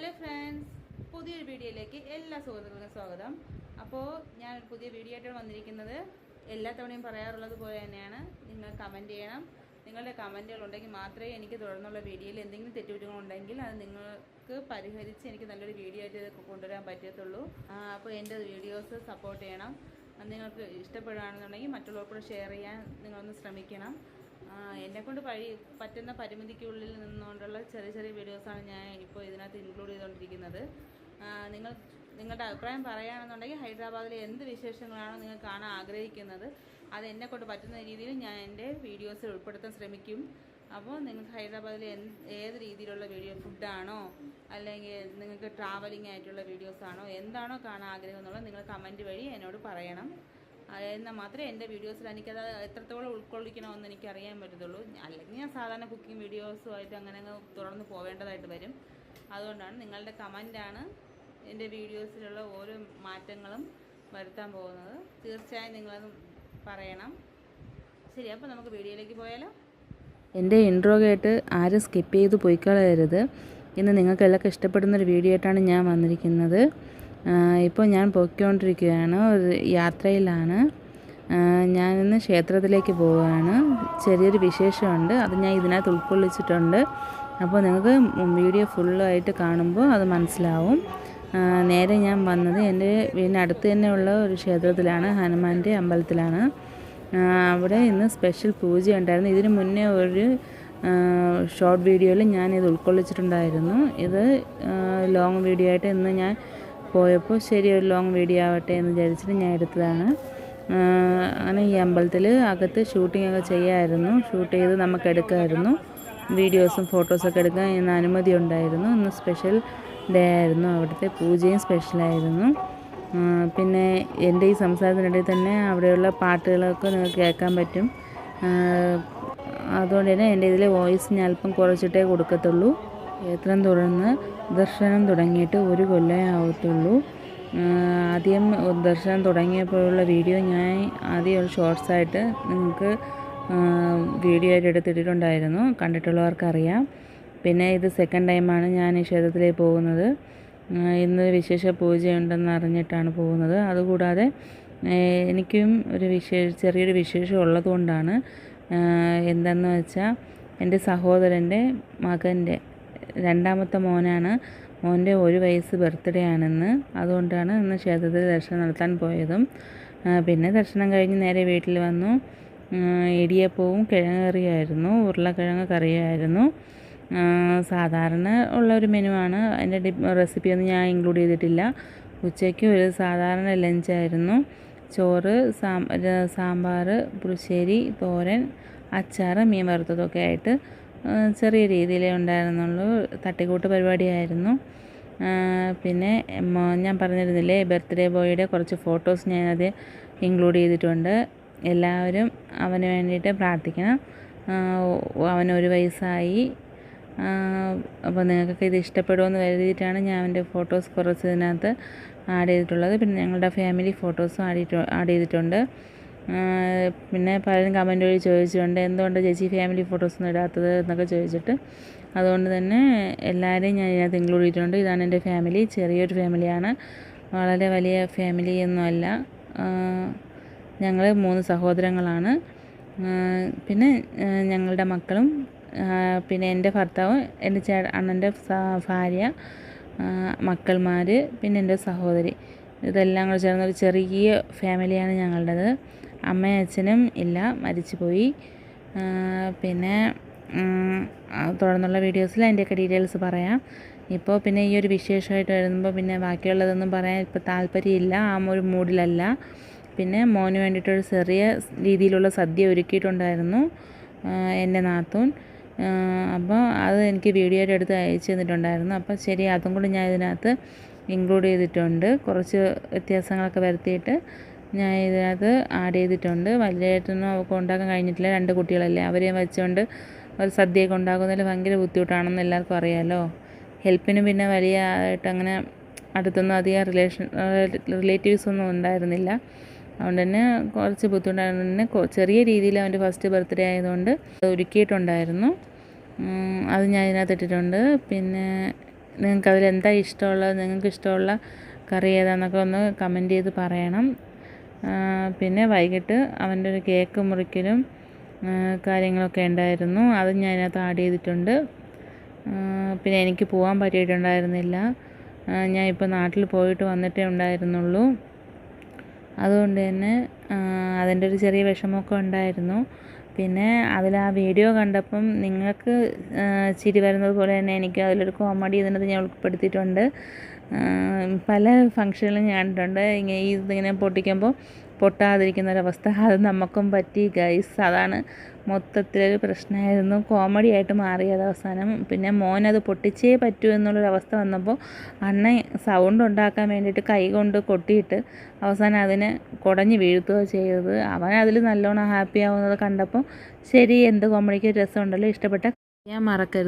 Hello friends പുതിയൊരു വീഡിയോയിലേക്ക് എല്ലാ സുഹൃത്തുക്കൾക്കും സ്വാഗതം. അപ്പോൾ ഞാൻ പുതിയ വീഡിയോ ആയിട്ടാണ് വന്നിരിക്കുന്നത്. എല്ലാ തവണയും പറയാറുള്ളത് പോലെ തന്നെയാണ്. നിങ്ങൾ കമന്റ് ചെയ്യണം. നിങ്ങളുടെ കമന്റുകൾ ഉണ്ടെങ്കിൽ മാത്രമേ എനിക്ക് തുടർന്നുള്ള വീഡിയോയിൽ എന്തെങ്കിലും തെറ്റുകുറ്റങ്ങളുണ്ടെങ്കിൽ അത് നിങ്ങൾക്ക് പരിഹരിച്ച് എനിക്ക് നല്ലൊരു വീഡിയോ ആയിട്ട് കൊണ്ടുവരാൻ പറ്റത്തുള്ളൂ. അപ്പോൾ എന്റെ വീഡിയോസ് സപ്പോർട്ട് ചെയ്യണം. നിങ്ങൾക്ക് ഇഷ്ടപ്പെടുകയാണെന്നുണ്ടെങ്കിൽ മറ്റുള്ളവർക്കൂടെ ഷെയർ ചെയ്യാൻ നിങ്ങളൊന്ന് ശ്രമിക്കണം. എന്നെ കൊണ്ട് പഴി പറ്റുന്ന പരിമിതിക്കുള്ളിൽ നിന്നുകൊണ്ടുള്ള ചെറിയ ചെറിയ വീഡിയോസാണ് ഞാൻ ഇപ്പോൾ ഇതിനകത്ത് ഇൻക്ലൂഡ് ചെയ്തുകൊണ്ടിരിക്കുന്നത്. നിങ്ങൾ നിങ്ങളുടെ അഭിപ്രായം പറയുകയാണെന്നുണ്ടെങ്കിൽ ഹൈദരാബാദിലെ എന്ത് വിശേഷങ്ങളാണ് നിങ്ങൾ കാണാൻ ആഗ്രഹിക്കുന്നത്? അത് എന്നെ കൊണ്ട് പറ്റുന്ന രീതിയിൽ ഞാൻ എന്റെ വീഡിയോസിൽ ഉൾപ്പെടുത്താൻ ശ്രമിക്കും. അപ്പോൾ നിങ്ങൾക്ക് ഹൈദരാബാദിലെ എന്ത് ഏത് രീതിയിലുള്ള വീഡിയോ ഫുഡാണോ അല്ലെങ്കിൽ നിങ്ങൾക്ക് ട്രാവലിംഗ് ആയിട്ടുള്ള വീഡിയോസാണോ എന്താണോ കാണാൻ ആഗ്രഹം എന്നുള്ളത് നിങ്ങൾ കമന്റ് വഴി എന്നോട് പറയണം. എന്നാൽ മാത്രമേ എന്റെ വീഡിയോസിൽ എനിക്കത് എത്രത്തോളം ഉൾക്കൊള്ളിക്കണമെന്ന് എനിക്ക് അറിയാൻ പറ്റത്തുള്ളൂ. അല്ലെങ്കിൽ ഞാൻ സാധാരണ കുക്കിംഗ് വീഡിയോസുമായിട്ട് അങ്ങനെ അങ്ങ് തുടർന്ന് പോവേണ്ടതായിട്ട് വരും. അതുകൊണ്ടാണ് നിങ്ങളുടെ കമന്റാണ് എന്റെ വീഡിയോസിലുള്ള ഓരോ മാറ്റങ്ങളും വരുത്താൻ പോകുന്നത്. തീർച്ചയായും നിങ്ങളത് പറയണം. ശരി അപ്പോൾ നമുക്ക് വീഡിയോയിലേക്ക് പോയാലോ? എന്റെ ഇൻട്രോ കേട്ട് ആരും സ്കിപ്പ് ചെയ്ത് പോയിക്കളയരുത്. ഇന്ന് നിങ്ങൾക്ക് എല്ലാവർക്കും ഇഷ്ടപ്പെടുന്നൊരു വീഡിയോ ആയിട്ടാണ് ഞാൻ വന്നിരിക്കുന്നത്. ഇപ്പോൾ ഞാൻ പോയിക്കൊണ്ടിരിക്കുകയാണ്. ഒരു യാത്രയിലാണ്. ഞാനിന്ന് ക്ഷേത്രത്തിലേക്ക് പോവുകയാണ്. ചെറിയൊരു വിശേഷമുണ്ട്. അത് ഞാൻ ഇതിനകത്ത് ഉൾക്കൊള്ളിച്ചിട്ടുണ്ട്. അപ്പോൾ നിങ്ങൾക്ക് വീഡിയോ ഫുള്ളായിട്ട് കാണുമ്പോൾ അത് മനസ്സിലാവും. നേരെ ഞാൻ വന്നത് എന്റെ വീടിനടുത്ത് തന്നെയുള്ള ഒരു ക്ഷേത്രത്തിലാണ്. ഹനുമാന്റെ അമ്പലത്തിലാണ്. അവിടെ ഇന്ന് സ്പെഷ്യൽ പൂജ ഉണ്ടായിരുന്നു ഇതിന് മുന്നേ ഒരു ഷോർട്ട് വീഡിയോയിൽ ഞാൻ ഇത് ഉൾക്കൊള്ളിച്ചിട്ടുണ്ടായിരുന്നു. ഇത് ലോങ് വീഡിയോ ആയിട്ട് ഇന്ന് ഞാൻ പോയപ്പോൾ ശരി ഒരു ലോങ് വീഡിയോ ആവട്ടെ എന്ന് വിചാരിച്ചിട്ട് ഞാൻ എടുത്തതാണ്. അങ്ങനെ ഈ അമ്പലത്തിൽ അകത്ത് ഷൂട്ടിംഗ് ഒക്കെ ചെയ്യാമായിരുന്നു ഷൂട്ട് ചെയ്ത് നമുക്ക് എടുക്കാമായിരുന്നു വീഡിയോസും ഫോട്ടോസൊക്കെ എടുക്കാൻ ഇന്ന് അനുമതി ഉണ്ടായിരുന്നു. ഇന്ന് സ്പെഷ്യൽ ഡേ ആയിരുന്നു. അവിടുത്തെ പൂജയും സ്പെഷ്യലായിരുന്നു പിന്നെ എന്റെ ഈ സംസാരത്തിനിടയിൽ തന്നെ അവിടെയുള്ള പാട്ടുകളൊക്കെ നിങ്ങൾക്ക് കേൾക്കാൻ പറ്റും. അതുകൊണ്ട് തന്നെ എന്റെ ഇതിലെ വോയിസ് ഞാൻ അല്പം കുറച്ചിട്ടേ കൊടുക്കത്തുള്ളൂ. ക്ഷേത്രം തുറന്ന് ദർശനം തുടങ്ങിയിട്ട് ഒരു കൊല്ലമേ ആവത്തുള്ളൂ. ആദ്യം ദർശനം തുടങ്ങിയപ്പോഴുള്ള വീഡിയോ ഞാൻ ആദ്യം ഒരു ഷോർട്സായിട്ട് നിങ്ങൾക്ക് വീഡിയോ ആയിട്ട് എടുത്തിട്ടുണ്ടായിരുന്നു കണ്ടിട്ടുള്ളവർക്കറിയാം. പിന്നെ ഇത് സെക്കൻഡ് ടൈമാണ് ഞാൻ ഈ ക്ഷേത്രത്തിലേക്ക് പോകുന്നത്. ഇന്ന് വിശേഷ പൂജയുണ്ടെന്ന് അറിഞ്ഞിട്ടാണ് പോകുന്നത്. അതുകൂടാതെ എനിക്കും ഒരു വിശേഷ ചെറിയൊരു വിശേഷം ഉള്ളതുകൊണ്ടാണ് എന്തെന്ന് വെച്ചാൽ എന്റെ സഹോദരന്റെ മകന്റെ രണ്ടാമത്തെ മോനാണ്. മോന്റെ ഒരു വയസ്സ് ബർത്ത്ഡേ ആണെന്ന്. അതുകൊണ്ടാണ് ഇന്ന് ക്ഷേത്രത്തിൽ ദർശനം നടത്താൻ പോയതും. പിന്നെ ദർശനം കഴിഞ്ഞ് നേരെ വീട്ടിൽ വന്നു. ഇടിയപ്പവും കിഴങ്ങ് കറിയായിരുന്നു ഉരുളക്കിഴങ്ങ് കറിയായിരുന്നു. സാധാരണ ഉള്ള ഒരു മെനു ആണ്. അതിന്റെ റെസിപ്പിയൊന്നും ഞാൻ ഇൻക്ലൂഡ് ചെയ്തിട്ടില്ല. ഉച്ചയ്ക്ക് ഒരു സാധാരണ ലഞ്ചായിരുന്നു ചോറ് സാമ്പാർ പുളിശ്ശേരി തോരൻ അച്ചാർ മീൻ വറുത്തതൊക്കെ ആയിട്ട് ചെറിയ രീതിയിലേ ഉണ്ടായിരുന്നുള്ളൂ. തട്ടിക്കൂട്ട് പരിപാടിയായിരുന്നു. പിന്നെ ഞാൻ പറഞ്ഞിരുന്നില്ലേ ബർത്ത്ഡേ ബോയുടെ കുറച്ച് ഫോട്ടോസ് ഞാനത് ഇൻക്ലൂഡ് ചെയ്തിട്ടുണ്ട്. എല്ലാവരും അവന് വേണ്ടിയിട്ട് പ്രാർത്ഥിക്കണം. അവൻ ഒരു വയസ്സായി. അപ്പോൾ നിങ്ങൾക്കൊക്കെ ഇത് ഇഷ്ടപ്പെടുമെന്ന് കരുതിയിട്ടാണ് ഞാൻ അവന്റെ ഫോട്ടോസ് കുറച്ച് ഇതിനകത്ത് ആഡ് ചെയ്തിട്ടുള്ളത്. പിന്നെ ഞങ്ങളുടെ ഫാമിലി ഫോട്ടോസും ആഡ് ആഡ് ചെയ്തിട്ടുണ്ട്. പിന്നെ പലരും കമന്റ് വഴി ചോദിച്ചിട്ടുണ്ട് എന്തുകൊണ്ട് ചേച്ചി ഫാമിലി ഫോട്ടോസ് ഒന്നും ഇടാത്തത് എന്നൊക്കെ ചോദിച്ചിട്ട്. അതുകൊണ്ട് തന്നെ എല്ലാവരെയും ഞാൻ ഇതിനകത്ത് ഇൻക്ലൂഡ് ചെയ്തിട്ടുണ്ട്. ഇതാണ് എന്റെ ഫാമിലി ചെറിയൊരു ഫാമിലിയാണ് വളരെ വലിയ ഫാമിലി ഒന്നുമല്ല ഞങ്ങൾ മൂന്ന് സഹോദരങ്ങളാണ്. പിന്നെ ഞങ്ങളുടെ മക്കളും പിന്നെ എന്റെ ഭർത്താവും എന്റെ ചേ അണ്ണന്റെ ഭാര്യ മക്കൾമാർ പിന്നെ എന്റെ സഹോദരി. ഇതെല്ലാം കൂടെ ചേർന്നൊരു ചെറിയ ഫാമിലിയാണ് ഞങ്ങളുടേത്. അമ്മയും അച്ഛനും ഇല്ല മരിച്ചുപോയി. പോയി പിന്നെ തുടർന്നുള്ള വീഡിയോസിൽ അതിന്റെയൊക്കെ ഡീറ്റെയിൽസ് പറയാം. ഇപ്പോൾ പിന്നെ ഈ ഒരു വിശേഷമായിട്ട് വരുമ്പോൾ പിന്നെ ബാക്കിയുള്ളതൊന്നും പറയാൻ ഇപ്പോൾ താല്പര്യമില്ല ആ ഒരു മൂഡിലല്ല. പിന്നെ മോന് വേണ്ടിയിട്ടൊരു ചെറിയ രീതിയിലുള്ള സദ്യ ഒരുക്കിയിട്ടുണ്ടായിരുന്നു എന്റെ നാത്തൂൻ. അപ്പോൾ അത് എനിക്ക് വീഡിയോ ആയിട്ട് എടുത്ത് അയച്ചു തന്നിട്ടുണ്ടായിരുന്നു. അപ്പോൾ ശരി അതും കൂടി ഞാൻ ഇതിനകത്ത് ഇൻക്ലൂഡ് ചെയ്തിട്ടുണ്ട്. കുറച്ച് വ്യത്യാസങ്ങളൊക്കെ വരുത്തിയിട്ട് ഞാൻ ഇതിനകത്ത് ആഡ് ചെയ്തിട്ടുണ്ട്. വലിയതായിട്ടൊന്നും അവൾക്ക് ഉണ്ടാക്കാൻ കഴിഞ്ഞിട്ടില്ല. രണ്ട് കുട്ടികളല്ലേ. അവരെയും വെച്ചുകൊണ്ട് ഒരു സദ്യയൊക്കെ ഉണ്ടാക്കുന്നതിൽ ഭയങ്കര ബുദ്ധിമുട്ടാണെന്ന് എല്ലാവർക്കും അറിയാമല്ലോ ഹെൽപ്പിന് പിന്നെ വലിയ ആയിട്ട് അങ്ങനെ അടുത്തൊന്നും അധികം റിലേഷൻ റിലേറ്റീവ്സ് ഒന്നും ഉണ്ടായിരുന്നില്ല. അതുകൊണ്ട് തന്നെ കുറച്ച് ബുദ്ധിമുട്ടായിരുന്നു. ചെറിയ രീതിയിൽ അവന്റെ ഫസ്റ്റ് ബർത്ത്ഡേ ആയതുകൊണ്ട് ഒരുക്കിയിട്ടുണ്ടായിരുന്നു. അത് ഞാൻ ഇതിനകത്ത് ഇട്ടിട്ടുണ്ട്. പിന്നെ നിങ്ങൾക്ക് അതിൽ എന്താ ഇഷ്ടമുള്ളത്? നിങ്ങൾക്ക് ഇഷ്ടമുള്ള കറി ഏതാണെന്നൊക്കെ ഒന്ന് കമന്റ് ചെയ്ത് പറയണം. പിന്നെ വൈകിട്ട് അവന്റെ ഒരു കേക്ക് മുറിക്കലും കാര്യങ്ങളൊക്കെ ഉണ്ടായിരുന്നു. അതും ഞാൻ അതിനകത്ത് ആഡ് ചെയ്തിട്ടുണ്ട്. പിന്നെ എനിക്ക് പോകാൻ പറ്റിയിട്ടുണ്ടായിരുന്നില്ല. ഞാൻ ഇപ്പോൾ നാട്ടിൽ പോയിട്ട് വന്നിട്ടേ ഉണ്ടായിരുന്നുള്ളൂ. അതുകൊണ്ട് തന്നെ അതിന്റെ ഒരു ചെറിയ വിഷമമൊക്കെ ഉണ്ടായിരുന്നു. പിന്നെ അതിൽ ആ വീഡിയോ കണ്ടപ്പം നിങ്ങൾക്ക് ചിരി വരുന്നത് പോലെ തന്നെ എനിക്ക് അതിലൊരു കോമഡി ഇതിനകത്ത് ഞാൻ ഉൾപ്പെടുത്തിയിട്ടുണ്ട്. പല ഫങ്ഷനിലും ഞാൻ കണ്ടിട്ടുണ്ട്. ഇങ്ങനെ ഇതിങ്ങനെ പൊട്ടിക്കുമ്പോൾ പൊട്ടാതിരിക്കുന്ന ഒരവസ്ഥ അത് നമുക്കും പറ്റി ഗൈസ് അതാണ് മൊത്തത്തിലൊരു പ്രശ്നമായിരുന്നു. കോമഡി ആയിട്ട് മാറിയത് അവസാനം. പിന്നെ മോനത് പൊട്ടിച്ചേ പറ്റൂ എന്നുള്ളൊരവസ്ഥ വന്നപ്പോൾ അണ്ണൻ സൗണ്ട് ഉണ്ടാക്കാൻ വേണ്ടിയിട്ട് കൈ കൊണ്ട് കൊട്ടിയിട്ട് അവസാനം അതിനെ കുടഞ്ഞ് വീഴ്ത്തുകയോ ചെയ്തത്. അവൻ അതിൽ നല്ലോണം ഹാപ്പി ആവുന്നത് കണ്ടപ്പോൾ ശരി എന്ത് കോമഡിക്ക് രസമുണ്ടല്ലോ ഇഷ്ടപ്പെട്ട ഞാൻ മറക്കരുത്.